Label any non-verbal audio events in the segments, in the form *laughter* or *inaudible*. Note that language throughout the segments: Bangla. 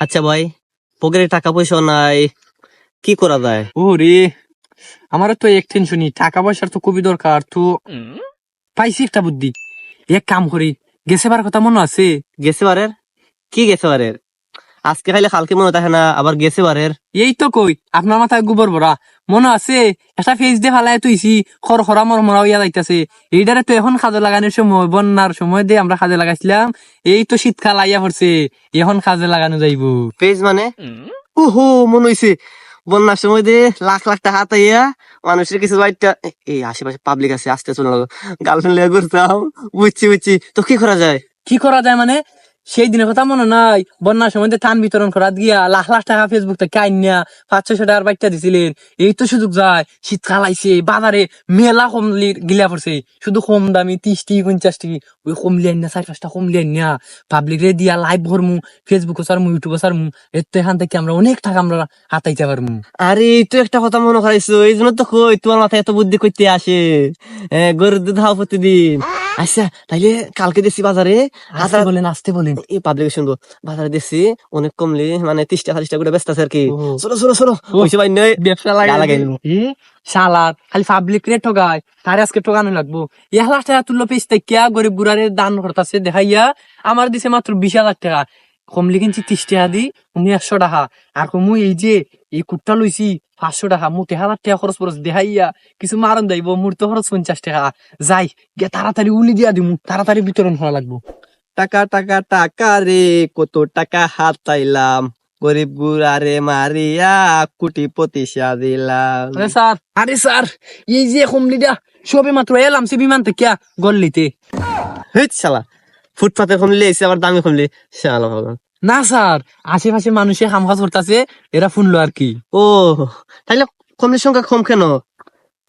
আচ্ছা ভাই পকেটে টাকা পয়সা নাই কি করা যায়? ও রে আমারও তো এক শুনি টাকা পয়সার তো খুবই দরকার তো পাইছি একটা বুদ্ধি। এক কাম করি গেছে বার কথা মনে আছে? গেছে বারের? কি গেছে বারের? আজকে খাইলে কালকে মনে থাকে না আবার গেছে বারের। এই তো কই আপনার মাথায় গোবর ভরা। মনে আছে একটা ফেস দিয়ে ফালাই তুইছি খর খরা মর মরা হইয়া যাইতাছে। এইটারে তো এখন কাজে লাগানোর সময় বন্যার সময় দিয়ে আমরা কাজে লাগাইছিলাম। এই তো শীতকাল আইয়া পড়ছে এখন কাজে লাগানো যাইবো। পেজ মানে? ওহো মনে হইছে। বন্যার সময় দিয়ে লাখ লাখ টাকা হাতাইয়া মানুষের কিছু বাইরটা এই আশেপাশে পাবলিক আছে আসতে চলে গার্লফ্রেন্ড লেগে ঘুরতাম। বুঝছি বুঝছি। তো কি করা যায়? কি করা যায় মানে? সেই দিনের কথা মনে নাই। বন্যার সময় ত্রাণ বিতরণ করা গিয়া লাখ লাখ টাকা ফেসবুক থেকে আইনিয়া পাঁচ ছয়শো টাকার বাইকটা দিছিলেন। এই তো সুযোগ যায়, শীতকাল আইছে, বাজারে মেলা কমলি গিলা পড়ছে। শুধু কম দামি ত্রিশ টি পঞ্চাশ টি ওই কমলি আইনা চার পাঁচটা কমলি আইনা পাবলিক রে দিয়া লাইভ ভরমু ফেসবুক সারমু ইউটিউব সারমু এর তো এখান থেকে আমরা অনেক টাকা আমরা হাতাইতে পারমু। আরে, এই তো একটা কথা মনে করাইছো এই জন্য তো কই, তোমার মাথায় এত বুদ্ধি করতে আসে। গরুর দুধ খাওয়া প্রতিদিন। আচ্ছা তাইলে কালকে দিছি বাজারে আসতে হাজার বলেন আসতে বলেন। এই পাবলিক শুনব বাজারে দিছি অনেক কমলি মানে তিরিশটা চালিশটা করে ব্যস্ত আছে আর কি। চলো চলো চলো। ওইসব ভাই নয় ব্যবসা লাগে শালার খালি পাবলিক রে ঠগায়। তার আজকে ঠগানো লাগবো। ইহা লাখ টাকা তুললো পেস্তা কিয়া গরিব বুড়ারে দান করতেছে দেখাইয়া। আমার দিছে মাত্র বিশ হাজার টাকা। কমলি কিনছি ত্রিশ টাকা দি উনি একশো টাকা। আর কমু এই যে এই কুটটা লইছি পাঁচশো টাকা মোটে হাজার টাকা খরচ খরচ দেখাইয়া কিছু মারণ যাইব মোর তো খরচ পঞ্চাশ টাকা। যাই গে তাড়াতাড়ি উলি দিয়া দিমু তাড়াতাড়ি বিতরণ হওয়া লাগবো। টাকা টাকা টাকা রে কত টাকা হাতাইলাম গরিব গুড়ারে মারিয়া কুটি পতিসা দিলাম আরে স্যার আরে স্যার এই যে কমলিটা সবে মাত্র এলাম সে বিমান থেকে গল্লিতে হেট শালা ফুটপাতে কমলি এসে আবার দামি কমলি শালা ভগবান না স্যার আশেপাশে মানুষে কাম কাজ করতেছে এরা শুনলো আর কি। ও তাইলে কমলির সংখ্যা কম কেন?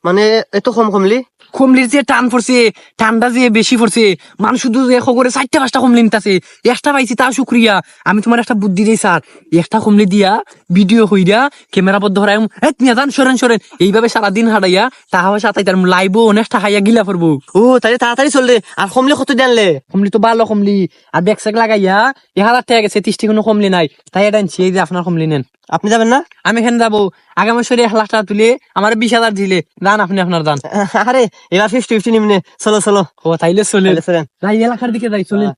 মানে এত কম কমলি কমলির যে টান পড়ছে ঠান্ডা যে বেশি পড়ছে মানুষ শুধু এখো করে চারটা পাঁচটা কমলি নিতেছে একটা পাইছি তা শুক্রিয়া। আমি তোমার একটা বুদ্ধি দিই স্যার একটা কমলি দিয়া ভিডিও হইয়া ক্যামেরা বদ্ধ হরাই এক মিয়া দান সরেন সরেন। এইভাবে সারাদিন হারাইয়া টাকা পয়সা তাই তার লাইবো অনেক টাকাইয়া গিলা পড়ব। ও তাইলে তাড়াতাড়ি চললে আর কমলি কত জানলে কমলি তো ভালো কমলি আর ব্যাগ স্যাগ লাগাইয়া এক হাজার টাকা গেছে ত্রিশটি কোনো কমলি নাই। তাই এটা এই যে আপনার কমলি নেন। আপনি যাবেন না? আমি এখানে যাব। আগামী বছরে এক লাখ টাকা তুলে আমার বিশ হাজার দিলে দান আপনি আপনার দান। আরে এবার ফিফটি ফিফটি নিমনে চলো চলো। ও তাইলে চলে। এলাকার দিকে যাই চলেন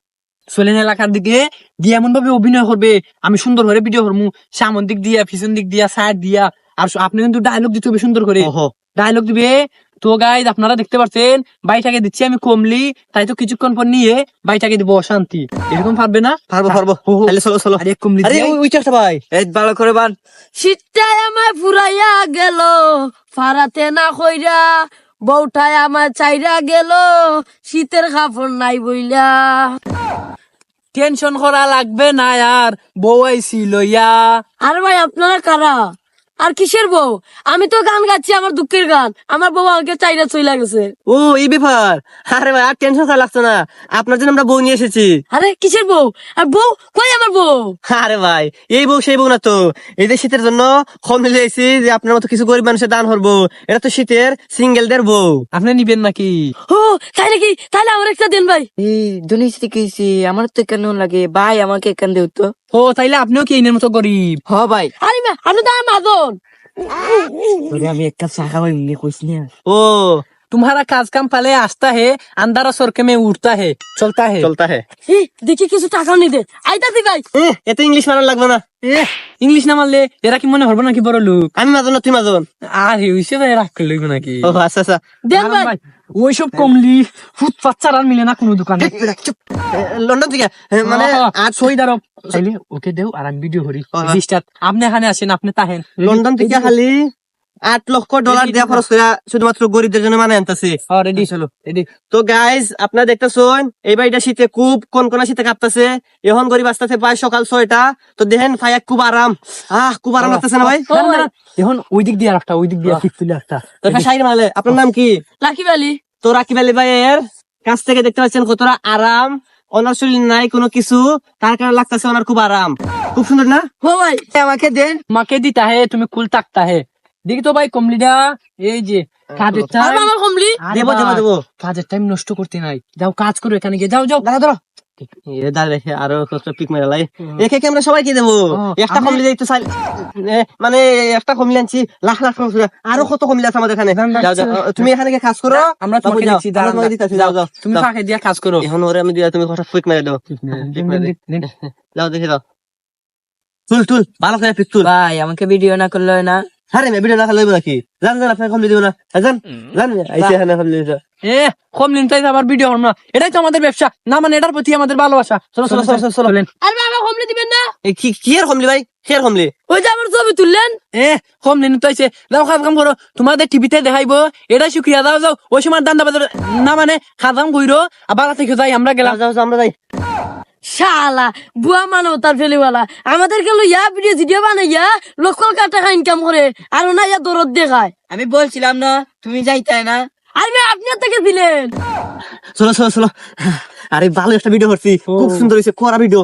চলেন এলাকার দিকে দিয়ে এমন ভাবে অভিনয় করবে আমি সুন্দর করে ভিডিও করব সামন দিক দিয়া পিছন দিক দিয়া সাইড দিয়া। আর আপনি কিন্তু ডায়লগ দিতে হবে সুন্দর করে। ডায়লগ দিবে তো গাইজ আপনারা দেখতে পাচ্ছেন বাইটাকে দিচ্ছি আমি কমলি। তাই তো কিছুক্ষণ পর নিয়ে বাইটাকে দিব অশান্তি। এরকম পারবে না? পারব পারব। তাহলে চলো চলো। আরে কমলি আরে ওই- একটা ভাই। এই ভালো করে বার শীতটাই আমায় ফুরাইয়া গেল ফারাতে না কইরা বউটাই আমার চাইরা গেল শীতের কাপড় নাই বইলা। টেনশন করা লাগবে না আর বউ আইসি লইয়া। আর ভাই আপনারা কারা? আর কিসের বউ? আমি তো গান গাচ্ছি আমার দুঃখের গান। আমার বউ আমাকে চাইরা চইলা গেছে। ও এই ব্যাপার। আরে ভাই আর টেনশন করা লাগছে না। আপনার জন্য আমরা বউ নিয়ে এসেছি। আরে কিসের বউ? আর বউ? কই আমার বউ? আরে ভাই এই বউ সেই বউ না তো। এই যে শীতের জন্য কম মিলে এসেছি যে আপনার মতো কিছু গরিব মানুষের দান করব এটা তো শীতের সিঙ্গেলদের বউ। আপনি নিবেন নাকি? ও তাই নাকি তাহলে আমার একটা দেন ভাই। এই দুনিয়া থেকে আমার তো কেন লাগে? ভাই আমাকে কেন দেও তো? ও তাইলে আপনিও কি এনের মতো গরিব? হ ভাই। আরে মা আমি তো মাদন তোরে আমি একটা চা খাওয়াই মনে কইস না ও तुम्हारा काज काम पहले आता है अंधारा स्वर्ग में उड़ता है चलता है চলতা হ্যাঁ এই, দেখি কিছু টাকাও নি দে আইতা দি ভাই এত ইংলিশ মানার লাগবে না ইংলিশ না মারলে এরা কি মনে হবো নাকি বড় লোক আমি মাজন না তুই মাজন আর হইছে ভাই রাগ করে লইব নাকি ও আচ্ছা আচ্ছা দেন আরাম ভাই ভাই, ওইসব কমলি ফুট ফুটপাত আর মিলে না কোনো দোকানে। লন্ডন থেকে মানে আজ সই দাঁড়ো ওকে দেও আর আমি ভিডিও করি। হ্যাঁ। আপনি এখানে আসেন আপনি তাহেন। লন্ডন থেকে খালি। আট লক্ষ ডলার দেওয়া খরচ করে শুধুমাত্র গরিবদের জন্য মানে আনতেছি। রেডি চলো রেডি তো গাইজ আপনারা দেখতেছেন এই বাড়িটা শীতে খুব কোন কোন শীতে কাঁপতেছে। এখন গরিব আসতেছে প্রায় সকাল ছয়টা। তো দেখেন ফাইয়া খুব আরাম। আহ খুব আরাম লাগতেছে না ভাই? এখন ওই দিক দিয়ে একটা ওই দিক দিয়ে ঠিক তুলে একটা তো সাইড মারলে আপনার নাম কি? লাকি ভ্যালি তো রাকিব আলী ভাইয়ের কাছ থেকে দেখতে পাচ্ছেন কতটা আরাম। ওনার শরীর নাই কোনো কিছু তার কারণে লাগতেছে ওনার খুব আরাম। খুব সুন্দর না? ও ভাই। আমাকে দেন। মাকে দিতা হে তুমি কুল তাকতা হে। দেখি তো ভাই কমলিটা এই যে কাজের টাইম আমার কমলি? আরে দেবো দেবো দেবো। কাজের টাইম নষ্ট করতে নাই। যাও কাজ করো এখানে গিয়ে। যাও যাও। দাঁড়া ধরো এ দাঁড়ে রেখে আরও পিক মেরে লাই। একে কি আমরা সবাইকে দেবো। একটা কমলি একটু সাইড মানে একটা কমলি আনছি। লাখ লাখ টাকা আরও কত কমলি আছে আমাদের এখানে? যাও, যাও, তুমি এখানে গিয়ে কাজ করো। আমরা তোমাকে যাও, দিচ্ছি, আমরা তোমাকে দিতেছি, যাও যাও। তুমি। ফাঁকে দিয়া কাজ করো। এখন ওরে আমি দিয়া তুমি পিক মেরে দাও যাও দেখে দাও তুল তুল ভালো করে পিক তুল ভাই আমাকে ভিডিও না করলে হয় না। আরে ভিডিও না খালে না জান জান আপনার কমলি দিব না। হ্যাঁ, জান জান আইসে এখানে কমলি দিছো এ কম লিন তাই আবার ভিডিও না। এটাই তো আমাদের ব্যবসা। না মানে এটার প্রতি আমাদের ভালোবাসা। চলো চলো চলো চলো চলেন। বাবা কমলে দিবেন না? এই কি কি এর কমলি ভাই? কি কমলি? ওই যে আমার ছবি তুললেন? এ কম লিন তো আইছে। যাও কাজ কাম করো। তোমাদের টিভিতে দেখাইবো। এটা শুক্রিয়া দাও যাও। ওই সময় দান্দা বাজার না মানে কাজ কাম কইরো। আবার থেকে যাই আমরা গেলাম। যাও যাও আমরা যাই। শালা, বুয়া মানব তার ফেলিওয়ালা আমাদেরকে লইয়া ভিডিও ভিডিও বানাইয়া লক্ষ টাকা ইনকাম করে আর না ইয়া দরদ দেখায়। আমি বলছিলাম না, তুমি যাইতাই না? আর আপনি থেকে দিলেন। চলো চলো চলো। আরে ভালো একটা ভিডিও করছি। খুব সুন্দর হয়েছে করা ভিডিও।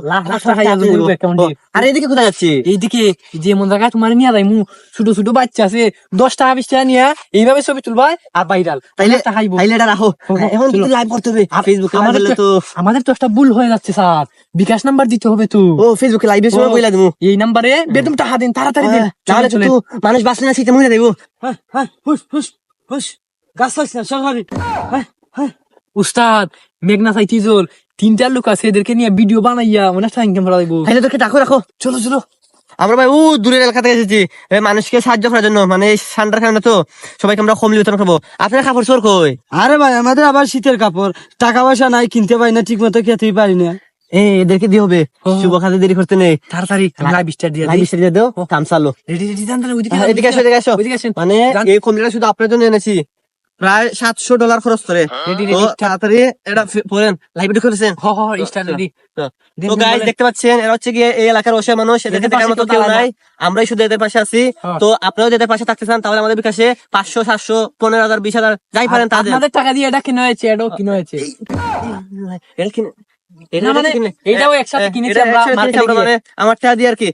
আরে এদিকে কোথায় যাচ্ছি এইদিকে যে মন জায়গায় তোমার নিয়ে যাই মু ছোট ছোট বাচ্চা আছে দশ টাকা বিশ টাকা নিয়ে এইভাবে ছবি তুলবা আর ভাইরাল তাইলে তাইলে এটা রাখো। হ্যাঁ, এখন কিন্তু লাইভ করতে হবে। ফেসবুকে আমাদের তো আমাদের তো একটা ভুল হয়ে যাচ্ছে স্যার। বিকাশ নাম্বার দিতে হবে তো। ও ফেসবুকে লাইভের সময়। কইলা দিমু। এই নাম্বারে বেদম টাকা দিন তাড়াতাড়ি দিন। তাহলে চলে তো মানুষ বাঁচলে না শীতে মরে দেবো হুস হুস হুস গাছ না সরকারি উস্তাদ মেঘনা লোক আছে এদেরকে নিয়ে ভিডিও বানাইয়া ইনকাম করা তাইলে তোকে ডাকো রাখো চলো চলো। আমরা ভাই ও দূরের এলাকা থেকে এসেছি। মানুষকে সাহায্য করার জন্য। মানে এই ঠান্ডার কারণে তো। সবাইকে আমরা কমলি বিতরণ করব। আপনার কাপড় চোর কই? আরে ভাই আমাদের আবার শীতের কাপড়। টাকা পয়সা নাই কিনতে পারি না ঠিক মতো খেতেই পারি না। এ এদেরকে দিয়ে হবে। শুভ কাজে দেরি করতে নেই। তাড়াতাড়ি দিয়ে দিয়ে দাও। রেডি রেডি তাহলে হ্যাঁ, এদিকে আসো এদিকে আসো। মানে এই কমলিটা শুধু আপনার জন্য এনেছি। প্রায় সাতশো ডলার খরচ করে তো তাড়াতাড়ি এটা পড়েন লাইভ ভিডিও করেছেন হ হ রেডি তো গাইস দেখতে পাচ্ছেন এরা হচ্ছে গিয়ে এই এলাকার অসহায় মানুষ এদেরকে দেখার মতো কেউ নাই আমরাই শুধু এদের পাশে আছি হ্যাঁ। তো আপনারাও যদি এদের পাশে থাকতে চান তাহলে আমাদের বিকাশে পাঁচশো সাতশো পনেরো হাজার বিশ হাজার যাই পারেন তাদের টাকা দিয়ে এটা কিনে হয়েছে এটাও কিনা হয়েছে এটা কিনে মানে আমরা দিয়ে আর কি।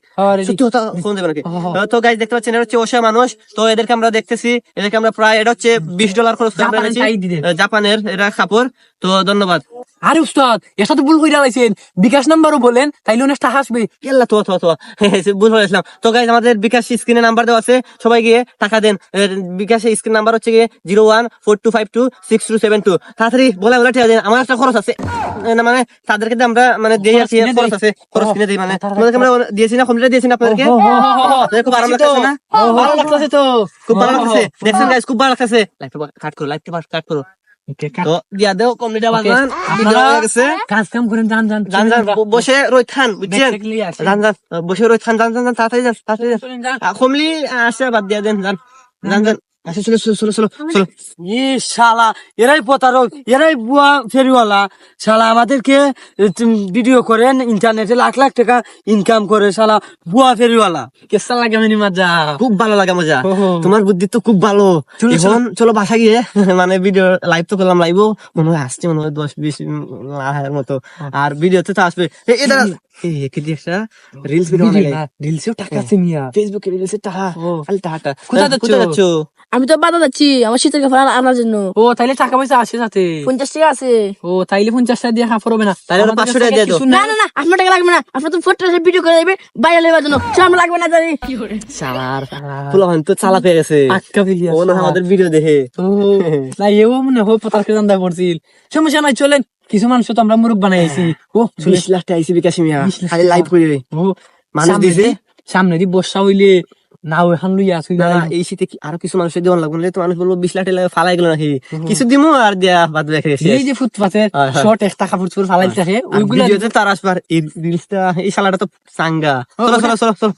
ফোন দেবে নাকি। তো গাইজ দেখতে পাচ্ছেন এটা হচ্ছে অসহায় মানুষ। তো এদেরকে আমরা দেখতেছি এদেরকে আমরা প্রায় এটা হচ্ছে বিশ ডলার খরচ জাপানের এরা টাই জাপানের এটা কাপড়। তো ধন্যবাদ। আরে উস্তাদ এর সাথে ভুল করে লাইছেন। বিকাশ নাম্বারও বলেন তাইলে অনেক টাকা আসবে ইয়াল্লা তো তো তো ভুল হয়েছিলাম তো গাইজ আমাদের বিকাশ স্ক্রিনে নাম্বার দেওয়া আছে। সবাই গিয়ে টাকা দেন। বিকাশের স্ক্রিন নাম্বার হচ্ছে গিয়ে zero one four two five two six two seven two. তাড়াতাড়ি বলে বলে টাকা দেন আমার একটা খরচ আছে। না মানে তাদেরকে দিয়ে আমরা মানে দিয়ে আসি খরচ আছে। খরচ কিনে দিই মানে তোমাদেরকে আমরা দিয়েছি না কমপ্লিট দিয়েছি না আপনাদেরকে? ও, হো, হো, হো, হো। আপনাদের খুব আরাম লাগতেছে না? ভালো লাগতেছে তো। খুব ভালো হো, দেখছেন গাইজ খুব ভালো লাগতেছে। লাইভটা কাট করো লাইভটা কাট করো। তো দিয়া দেও গেছে। কাজ কাম করেন যান যান যান যান বসে রোহিত খান বুঝছেন? যান যান বসে রোহিত খান যান যান যান তাড়াতাড়ি যান তাড়াতাড়ি যান। কমলি আসে বাদ দিয়া দেন যান যান। যান। আসে চলো চলো চলো চলো চলো। ই শালা এরাই প্রতারক এরাই বুয়া ফেরিওয়ালা। শালা আমাদেরকে ভিডিও করে ইন্টারনেটে লাখ লাখ টাকা ইনকাম করে শালা বুয়া ফেরিওয়ালা। কেসা লাগে আমি মজা খুব ভালো লাগে মজা। তোমার বুদ্ধি তো খুব ভালো। এখন চলো বাসা গিয়ে *laughs* মানে ভিডিও লাইভ তো করলাম লাইভও মনে হয় আসছে মনে হয় দশ বিশ লাখের মতো। আর ভিডিওতে তো আসবে। এটা একটা রিলস ভিডিও রিলসেও টাকা আছে মিয়া ফেসবুকে রিলসে টাকা খালি টাকা। কোথায় যাচ্ছো? আমি তো বাধা যাচ্ছি আমার শীতের কাপড় আনার জন্য। ও তাইলে টাকা পয়সা আসে সাথে। পঞ্চাশ টাকা আছে। ও তাইলে পঞ্চাশ টাকা দিয়ে কাপড় হবে না। তাইলে 500 টাকা দিয়ে না। না না আপনার টাকা লাগবে না। আপনার তো ফটো ভিডিও করে দেবে বাইরে লেবার জন্য। *laughs* আমার লাগবে না জানি সালার ফুলা তো চালা পেয়ে গেছে। আটকা ও হয় আমাদের ভিডিও দেখে। ও *laughs* না এও মনে হয় পতার কে জানতে পড়ছিল সমস্যা নাই চলেন। কিছু মানুষ তো আমরা মুরুখ বানাইছি ও চলে বিশ লাখ টাকা আইসি বিকাশ মিয়া। খালি লাইভ করে ও মানুষ সামনে দিছে? সামনে দি বর্ষা হইলে নাও এখন লইয়া আসুই না এই শীতে কি আরও কিছু মানুষের দেওয়ান লাগবে তো মানুষ বলব বিশ লাখ টাকা ফালাই গেল নাকি? কিছু দিমু আর দিয়া বাদ রেখে এই যে হয়। শর্ট চোপড় ফালাই থাকে ওইগুলা তার আসবার এই রিলসটা এই শালাটা তো চাঙ্গা। চলো চলো চলো চলো।